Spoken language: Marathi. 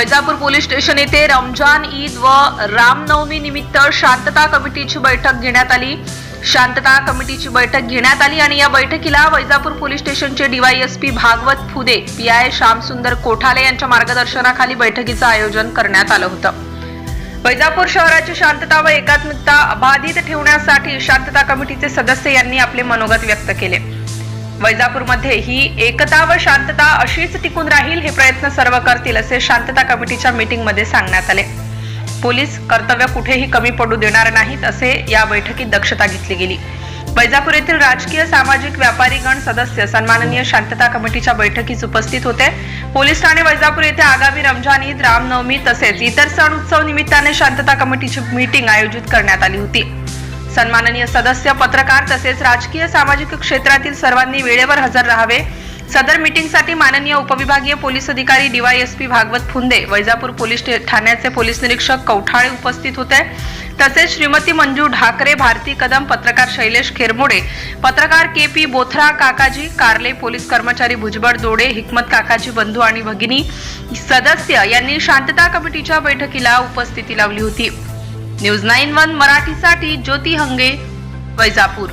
वैजापूर पोलीस स्टेशन येथे रमजान ईद व रामनवमी निमित्त शांतता कमिटीची बैठक घेण्यात आली. शांतता कमिटीची बैठक घेण्यात आली आणि या बैठकीला वैजापूर पोलीस स्टेशनचे DYSP Bhagwat Phude P I Shyamsundar Kothale यांच्या मार्गदर्शनाखाली बैठकीचं आयोजन करण्यात आलं होतं. वैजापूर शहराची शांतता व एकात्मिकता अबाधित ठेवण्यासाठी शांतता कमिटीचे सदस्य यांनी आपले मनोगत व्यक्त केले. वैजापूरमध्ये ही एकता व शांतता अशीच टिकून राहील हे प्रयत्न सर्व करतील असे शांतता कमिटीच्या मीटिंगमध्ये सांगण्यात आले. पोलीस कर्तव्य कुठेही कमी पडू देणार नाहीत असे या बैठकीत दक्षता घेतली गेली. वैजापूर येथील राजकीय सामाजिक व्यापारी गण सदस्य सन्माननीय शांतता कमिटीच्या बैठकीस उपस्थित होते. पोलीस ठाणे वैजापूर येथे आगामी रमजान ईद रामनवमी तसेच इतर सण उत्सव निमित्ताने शांतता कमिटीची मीटिंग आयोजित करण्यात आली होती. सन्माननीय सदस्य पत्रकार तसेच राजकीय सामाजिक क्षेत्रातील सर्वांनी वेळेवर हजर राहावे. सदर मीटिंगसाठी माननीय उपविभागीय पोलीस अधिकारी डीवायएसपी भागवत फुंदे वैजापूर पोलीस ठाण्याचे पोलीस निरीक्षक कौठाळे उपस्थित होते. तसेच श्रीमती मंजू ढाकरे भारती कदम पत्रकार शैलेश खेरमोडे पत्रकार के पी बोथरा काकाजी कारले पोलीस कर्मचारी भुजबळ दोडे हिकमत काकाजी बंधू आणि भगिनी सदस्य यांनी शांतता कमिटीच्या बैठकीला उपस्थिती लावली होती. न्यूज नाईन वन मराठीसाठी ज्योती हंगे वैजापूर.